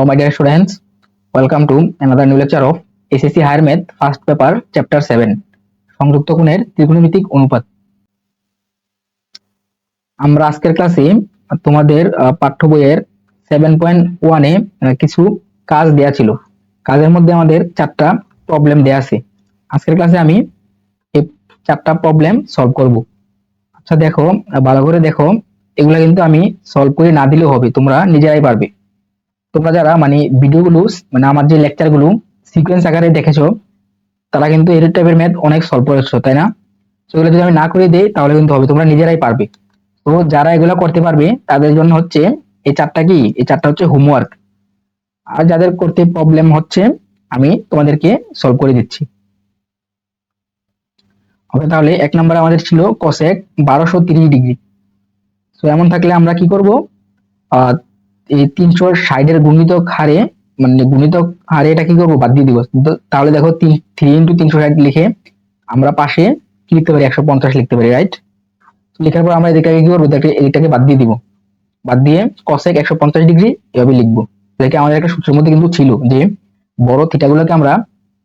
Hello, my dear students. Welcome to another new lecture of SSC Higher Math First Paper Chapter 7 সংযুক্ত কোণের ত্রিকোণমিতিক অনুপাত। আমরা আজকের ক্লাসে তোমাদের পাঠ্য বইয়ের সেভেন পয়েন্ট ওয়ানে কিছু কাজ দেয়া ছিল। কাজের মধ্যে আমাদের চারটা প্রবলেম দেয়া আছে। আজকের ক্লাসে আমি এই চারটা প্রবলেম সলভ করব। আচ্ছা দেখো ভালো করে দেখো। এগুলা কিন্তু আমি সলভ করে না দিলেও হবে তোমরা নিজেরাই পারবে। তোমরা যারা মানে ভিডিওগুলো মানে আমার যে লেকচারগুলো সিকোয়েন্স আকারে দেখেছ, তারা কিন্তু এর টাইপের ম্যাথ অনেক সলভ করেছ, তাই না? সেগুলো যদি আমি না করে দেই, তাহলে কিন্তু হবে, তোমরা নিজেরাই পারবে। তো যারা এগুলো করতে পারবে, তাদের জন্য হচ্ছে এই চারটা কি? এই চারটা হচ্ছে হোমওয়ার্ক আর যাদের করতে প্রবলেম হচ্ছে, আমি তোমাদেরকে সলভ করে দিচ্ছি। ওকে তাহলে এক নম্বরে আমাদের ছিল কসেক বারোশো তিরিশ ডিগ্রি তো এমন থাকলে আমরা কি করব? এই তিনশো ষাটের গুণিতক হারে মানে গুণিতক হারে এটা কি করব? বাদ দিয়ে দিব। তাহলে দেখো থ্রি ইন্টু তিনশো ষাট লিখে আমরা পাশে কি লিখতে পারি? একশো পঞ্চাশ লিখতে পারি রাইট লেখার পর আমরা এদিকটাকে কি করব? এদিকটাকে বাদ দিয়ে দিব। বাদ দিয়ে কসেক একশো পঞ্চাশ ডিগ্রি এভাবে লিখব। দেখে আমাদের একটা সূত্রের মধ্যে কিন্তু ছিল যে বড় থিটাগুলোকে আমরা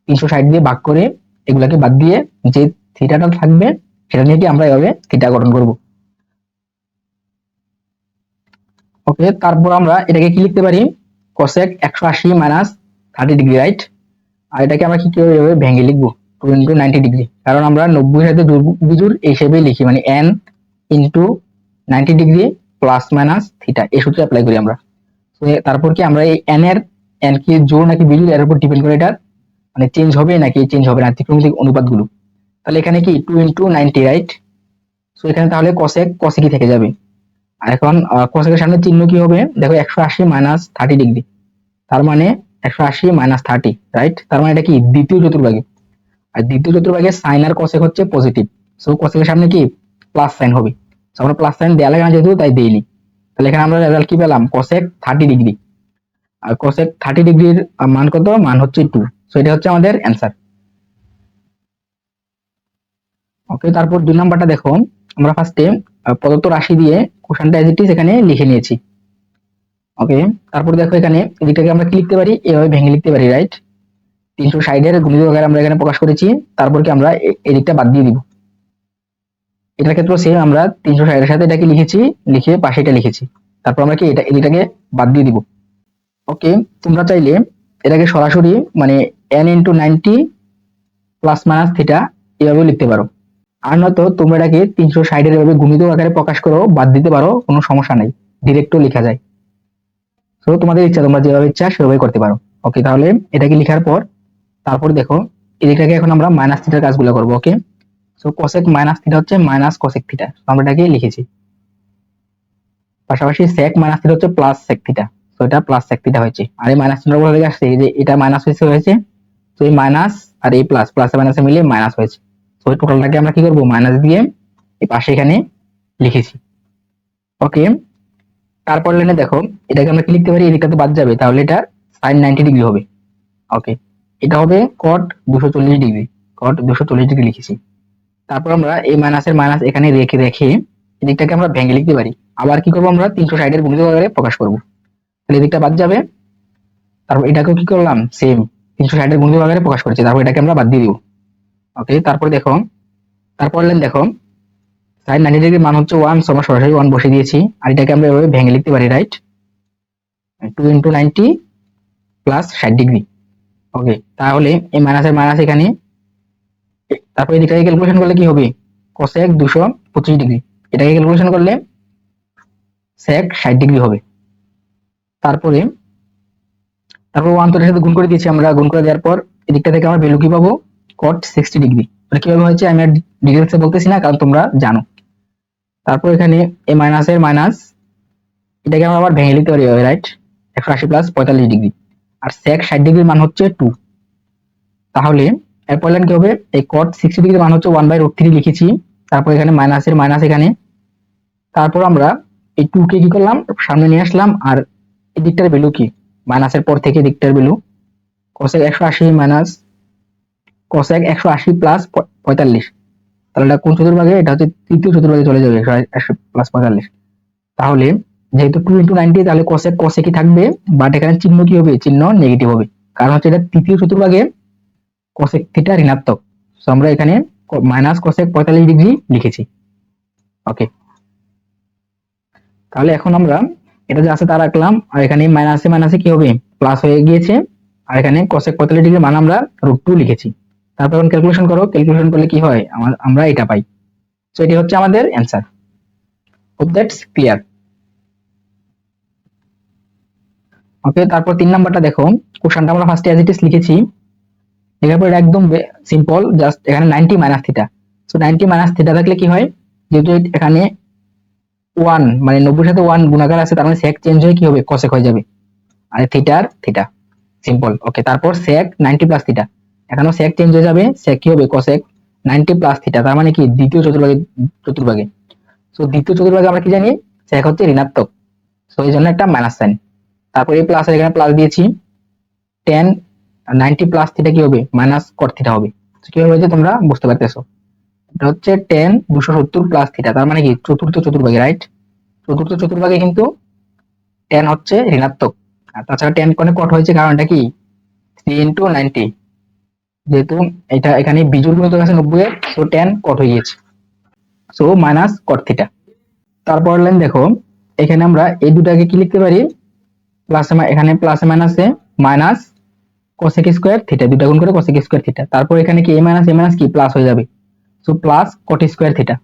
তিনশো ষাট দিয়ে ভাগ করে এগুলাকে বাদ দিয়ে যে থিটাটা থাকবে, সেটা নিয়ে কি আমরা এভাবে থিটা গঠন করব। ওকে তারপর আমরা এটাকে কি লিখতে পারি? কসেক একশো আশি মাইনাস থার্টি ডিগ্রি রাইট আর এটাকে আমরা কি কীভাবে ভেঙে লিখব? টু ইন্টু নাইনটি ডিগ্রি কারণ আমরা নব্বই সাথে বিজুর এই হিসেবে লিখি মানে n into ninety degree plus minus theta এই সূত্রে অ্যাপ্লাই করি আমরা। তারপর কি আমরা এই এন এর এন কি জোর নাকি বিজুর এর উপর ডিপেন্ড করে এটা মানে চেঞ্জ হবে নাকি চেঞ্জ হবে না, ত্রিকোণমিতিক অনুপাতগুলো। তাহলে এখানে কি টু ইন্টু নাইনটি রাইট তো এখানে তাহলে কসেক কসেকই থেকে যাবে? এখন কোসেকের সামনে চিহ্ন কি হবে? দেখো, একশো আশি মাইনাস থার্টি ডিগ্রি তার মানে একশো আশি মাইনাস থার্টি রাইট তার মানে এটা কি? দ্বিতীয় চতুর্ভাগে। আর দ্বিতীয় চতুর্ভাগে সাইন আর কোসেক হচ্ছে পজিটিভ সো কোসেকের সামনে কি? প্লাস সাইন হবে। So, আমরা প্লাস সাইন দেওয়া লাগে না যেহেতু, তাই দেইনি। তাহলে এখানে আমরা রেজাল্ট কি পেলাম? কোসেক থার্টি ডিগ্রি আর কোসেক থার্টি ডিগ্রির মান কত? মান হচ্ছে টু সো এটা হচ্ছে আমাদের অ্যান্সার ওকে তারপর দুই নাম্বারটা দেখো আমরা ফার্স্টে প্রদত্ত রাশি দিয়ে কোশ্চেনটা এজ ইট ইজ এখানে লিখে নিয়েছি। ওকে তারপর দেখো এখানে, এদিকটাকে আমরা কি লিখতে পারি? এভাবে ভেঙে লিখতে পারি রাইট তিনশো ষাটের গুণিত আকারে আমরা এখানে প্রকাশ করেছি তারপর কি আমরা এদিকটা বাদ দিয়ে দিব। এটার ক্ষেত্রে সেম আমরা তিনশো ষাটের সাথে এটাকে লিখেছি, লিখে পাশে এটা লিখেছি। তারপর আমরা কি এটা, এদিকটাকে বাদ দিয়ে দিব। ওকে তোমরা চাইলে এটাকে সরাসরি মানে n into ninety plus minus theta এভাবে লিখতে পারো। আর নয়তো তোমরা এটাকে তিনশো ষাটের এভাবে গুণিত আকারে প্রকাশ করো, বাদ দিতে পারো, কোনো সমস্যা নেই। ডিরেক্টও লেখা যায়। তো তোমাদের ইচ্ছা, তোমরা যেভাবে ইচ্ছা সেভাবে করতে পারো। ওকে তাহলে এটাকে লেখার পর, তারপর দেখো এদিকটাকে এখন আমরা মাইনাস থিটার কাজগুলো করব okay so cosec minus theta হচ্ছে মাইনাস কোসেক থিটা আমরা এটাকে লিখেছি। পাশাপাশি সেক মাইনাস থিটা হচ্ছে প্লাস সেক থিটা তো এটা প্লাস সেক থিটা হয়েছে। আর এই মাইনাস থিটার বলে আসছে? যে এটা মাইনাস হয়েছে হয়েছে, তো এই মাইনাস আর এই প্লাস প্লাস মাইনাসে মিলে মাইনাস হয়েছে। ওই টোটালটাকে আমরা কি করব? মাইনাস দিয়ে এই পাশে এখানে লিখেছি। ওকে তারপর লাইনে দেখো, এটাকে আমরা কি লিখতে পারি? এদিকটা তো বাদ যাবে, তাহলে এটা সাইন নাইনটি ডিগ্রি হবে। ওকে এটা হবে কট দুশো চল্লিশ ডিগ্রি কট দুশো চল্লিশ ডিগ্রি লিখেছি। তারপর আমরা এই মাইনাসের মাইনাস এখানে রেখে রেখে এদিকটাকে আমরা ভেঙে লিখতে পারি। আবার কি করব আমরা? তিনশো ষাটের গুণিত আকারে প্রকাশ করব। তাহলে এদিকটা বাদ যাবে। তারপর এটাকেও কি করলাম? সেম তিনশো ষাটের গুণিত আকারে প্রকাশ করেছি। তারপর এটাকে আমরা বাদ দিয়ে দিব। ওকে তারপর দেখো, তারপর লাইন দেখো সাইন নাইনটি ডিগ্রি মান হচ্ছে ওয়ান আমরা সরাসরি ওয়ান বসে দিয়েছি, আর এটাকে আমরা এভাবে ভেঙে লিখতে পারি right two into ninety plus ষাট ডিগ্রি ওকে তাহলে এই মাইনাসের মাইনাস এখানে, তারপর এদিকটাকে ক্যালকুলেশন করলে কি হবে? কোসেক দুশো পঁচিশ ডিগ্রি এটাকে ক্যালকুলেশন করলে সেক ষাট ডিগ্রি হবে, তারপরে, তারপর ওয়ান তো সাথে গুণ করে দিয়েছি আমরা, গুণ করে দেওয়ার পর এদিকটা থেকে আমরা ভ্যালু কি পাবো? কট সিক্সটি ডিগ্রি এটা কীভাবে হয়েছে, আমি আর ডিটেলসে বলতেছি না, কারণ তোমরা জানো। তারপর এখানে এই মাইনাসের মাইনাস এটাকে আমরা আবার ভেঙে নিতে পারি রাইট একশো আশি প্লাস পঁয়তাল্লিশ ডিগ্রি আর সেক ষাট ডিগ্রির মান হচ্ছে টু তাহলে, এরপর লাইন কি হবে? এই কট সিক্সটি ডিগ্রির মান হচ্ছে ওয়ান বাই রুট থ্রি লিখেছি। তারপর এখানে মাইনাসের মাইনাস এখানে। তারপর আমরা এই টু কে কি করলাম? সামনে নিয়ে আসলাম। আর এই দিকটার ভ্যালু কি মাইনাসের পর থেকে দিকটার ভ্যালু কোসেক একশো আশি মাইনাস কোসেক একশো আশি প্লাস পঁয়তাল্লিশ। তাহলে এটা কোন চতুর্ভাগে? এটা হচ্ছে তৃতীয় চতুর্ভাগে চলে যাবে একশো আশি প্লাস পঁয়তাল্লিশ। তাহলে যেহেতু টু ইন্টু নাইনটি তাহলে কসেক কসেকই থাকবে বাট এখানে চিহ্ন কি হবে? চিহ্ন নেগেটিভ হবে। কারণ হচ্ছে এটা তৃতীয় চতুর্ভাগে কসেক থিটা ঋণাত্মক। তো আমরা এখানে মাইনাস কসেক পঁয়তাল্লিশ ডিগ্রি লিখেছি। ওকে তাহলে এখন আমরা এটা যা আছে তা রাখলাম। আর এখানে মাইনাসে মাইনাসে কি হবে? প্লাস হয়ে গিয়েছে। আর এখানে কসেক পঁয়তাল্লিশ ডিগ্রি মান আমরা রুট টু লিখেছি। তারপর ক্যালকুলেশন করো ক্যালকুলেশন করলে কি হয়? আমরা এটা পাই। তো এটি হচ্ছে আমাদের answer hope that's clear okay তারপর তিন নাম্বারটা দেখো। কোশ্চেনটা আমরা ফার্স্টে অ্যাজ ইট ইজ লিখেছি। লেখার পর একদম সিম্পল জাস্ট এখানে ninety minus theta so ninety minus theta থাকলে কি হয়? যেহেতু এখানে ওয়ান মানে নব্বই সাথে ওয়ান গুণাকার আছে, তার মানে সেক চেঞ্জ হয়ে কি হবে? কসেক হয়ে যাবে। আর থিটার থিটা সিম্পল ওকে তারপর সেক নাইনটি প্লাস থিটা এখানেও সেক চেঞ্জ হয়ে যাবে সেক কি হবে? কসেক নাইনটি প্লাস থিটা তার মানে কি? দ্বিতীয় চতুর্ভাগে চতুর্ভাগে। সো দ্বিতীয় চতুর্ভাগে আমরা কি জানি? সেক হচ্ছে ঋণাত্মক। সো এই জন্য একটা মাইনাস সাইন তারপরে এই প্লাস এখানে প্লাস দিয়েছি। টেন নাইনটি প্লাস থিটা কি হবে? মাইনাস কট থিটা হবে। কীভাবে হয়েছে তোমরা? বুঝতে পারতেছো। এটা হচ্ছে টেন দুশো সত্তর প্লাস থিটা তার মানে কি? চতুর্থ চতুর্ভাগে রাইট চতুর্থ চতুর্ভাগে কিন্তু টেন হচ্ছে ঋণাত্মক। আর তাছাড়া টেন কোণে কট হয়েছে কারণ এটা কি? থ্রি ইন্টু নাইনটি যেহেতু এটা এখানে বিজুর গুণিত আছে নব্বই এর সো টেন কট হয়ে গিয়েছে। সো মাইনাস কট থিটা তারপর লাইন দেখো, এখানে আমরা এই দুটাকে কি লিখতে পারি? প্লাসে এখানে প্লাসে মাইনাসে মাইনাস কোসেক স্কোয়ার থিটা দুটা গুণ করে কোসেক স্কোয়ার থিটা তারপর এখানে কি এ মাইনাস এ মাইনাস কি? প্লাস হয়ে যাবে। So plus cot square theta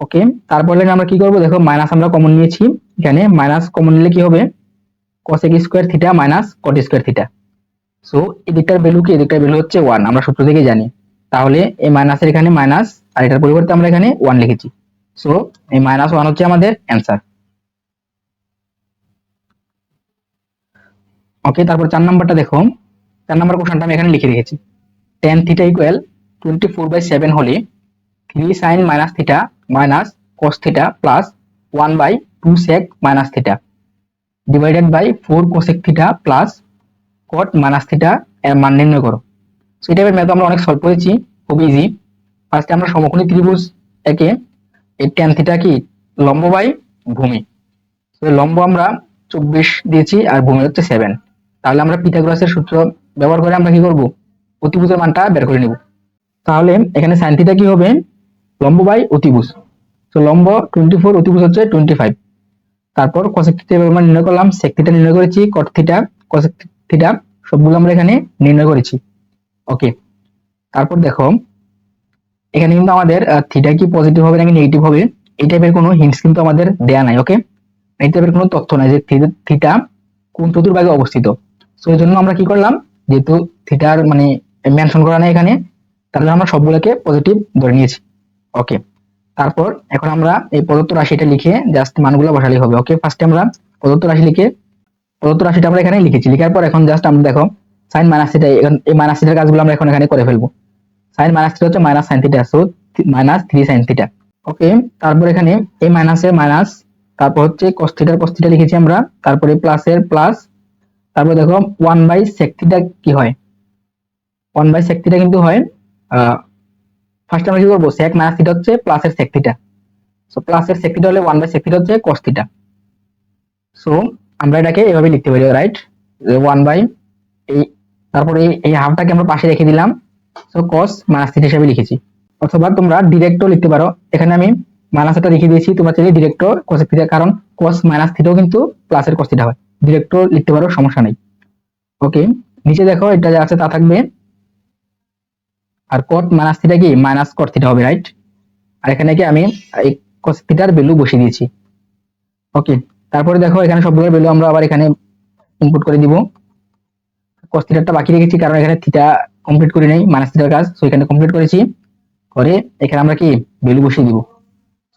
okay তারপর লাইন আমরা কি করব? দেখো মাইনাস আমরা কমন নিয়েছি। এখানে মাইনাস কমন নিলে কি হবে? Cosec square theta minus cot square theta so এদিকটার value কি? এদিকটার ভ্যালু হচ্ছে ওয়ান আমরা সূত্র থেকে জানি। তাহলে এই মাইনাসের এখানে মাইনাস আর এটার পরিবর্তে আমরা এখানে ওয়ান লিখেছি। সো এই মাইনাস ওয়ান হচ্ছে আমাদের অ্যান্সার ওকে তারপর চার নাম্বারটা দেখো চার নাম্বার কোশ্চেনটা আমি এখানে লিখে রেখেছি। Tan theta equal twenty four by seven হলে three sine minus theta minus cos theta plus one by two sec minus theta divided by four cosec theta plus cot minus theta এর মান নির্ণয় করো। সো এই টাইপের math আমরা অনেক solve করেছি, খুব ইজি ফার্স্টে আমরা সমকোণী ত্রিভুজ, একে, এই টেন থিটা কি? লম্ব বাই ভূমি। লম্ব আমরা চব্বিশ দিয়েছি আর ভূমি হচ্ছে সেভেন তাহলে আমরা পিথাগোরাসের সূত্র ব্যবহার করে আমরা কি করব? অতিভুজের মানটা বের করে নিব। তাহলে এখানে সাইন থিটা কি হবে? লম্ব বাই অতিভুজ। তো লম্ব টোয়েন্টি ফোর অতিভুজ হচ্ছে টোয়েন্টি ফাইভ তারপর কসেক থিটা নির্ণয় করলাম। সেক নির্ণয় করেছি কট থিটা কসেক থিটা সবগুলো আমরা এখানে নির্ণয় করেছি। ওকে তারপর দেখো, এখানে কিন্তু আমাদের থিটা কি পজিটিভ হবে নাকি নেগেটিভ হবে, এই টাইপের কোনো হিন্টস কিন্তু আমাদের দেয়া নাই ওকে এই টাইপের কোনো তথ্য নাই যে থিটা কোন চতুর্ভাগে অবস্থিত। সো এই জন্য আমরা কি করলাম, যেহেতু থিটার মানে মেনশন করা নাই এখানে, তাহলে আমরা সবগুলোকে পজিটিভ ধরে নিয়েছি। ওকে তারপর এখন আমরা এই প্রদত্ত রাশিটা লিখে জাস্ট মানগুলো বসালেই হবে ওকে ফার্স্টে আমরা প্রদত্ত রাশি লিখে প্রদত্ত রাশিটা আমরা এখানে লিখেছি। লিখার পর এখন জাস্ট আমরা দেখো সাইন মাইনাস থিটা এই মাইনাস থিটার কাজগুলো আমরা এখন এখানে করে ফেলব। সাইন মাইনাস থিটা হচ্ছে minus sine theta so minus three sine theta okay তারপর এখানে এই মাইনাসের মাইনাস তারপর হচ্ছে cos থিটার cos থিটা লিখেছি আমরা। তারপরে প্লাসের প্লাস তারপর দেখো ওয়ান বাই sec থিটা কি হয়? ওয়ান বাই sec থিটা কিন্তু হয় ফার্স্ট আমরা কি করব? sec মাইনাস থিটা হচ্ছে প্লাসের sec থিটা সো প্লাসের sec থিটা হলে ওয়ান বাই sec থিটা হচ্ছে cos থিটা সো আমরা এটাকে এভাবে লিখতে পারি রাইট ওয়ান বাই এই, তারপরে এই- হাফটাকে আমরা পাশে রেখে দিলাম। সো cos মাইনাস থিটা হিসেবে লিখেছি। অথবা তোমরা ডিরেক্টও লিখতে পারো। এখানে আমি মাইনাস একটা লিখে দিয়েছি, তোমরা চাইলে ডিরেক্টও cos থিটা কারণ cos মাইনাস থিটাও কিন্তু প্লাসের cos থিটা হয়। ডিরেক্টও লিখতে পারো, সমস্যা নেই। ওকে নিচে দেখো, এটা যা আছে তা থাকবে। আর cot মাইনাস থিটা কি? মাইনাস cot থিটা হবে রাইট আর এখানে কি আমি এই cos থিটার ভ্যালু বসিয়ে দিয়েছি। ওকে তারপরে দেখো, এখানে সবগুলো ভ্যালু আমরা আবার এখানে ইনপুট করে দিব। cos থিটাটা বাকি রেখেছি, কারণ এখানে থিটা কমপ্লিট করে নেই মাইনাস থিটার কাজ সো এখানে কমপ্লিট করেছি। করে এখানে আমরা কি? ভ্যালু বসিয়ে দিব।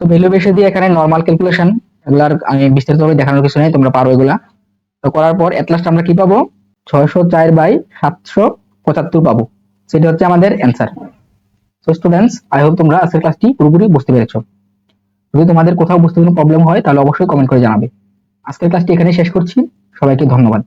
তো ভ্যালু বসিয়ে দিয়ে এখানে নর্মাল ক্যালকুলেশন এগুলার আমি বিস্তারিতভাবে দেখানোর কিছু নেই, তোমরা পারো এগুলা। তো করার পর এট লাস্ট আমরা কি পাবো? ছয়শো চার বাই সাতশো পঁচাত্তর পাবো। সেটা হচ্ছে আমাদের অ্যান্সার তো স্টুডেন্টস আই হোপ তোমরা আজকের ক্লাসটি পুরোপুরি বুঝতে পেরেছ। যদি তোমাদের কোথাও বুঝতে কোনো প্রবলেম হয়, তাহলে অবশ্যই কমেন্ট করে জানাবে। আজকের ক্লাসটি এখানে শেষ করছি। সবাইকে ধন্যবাদ।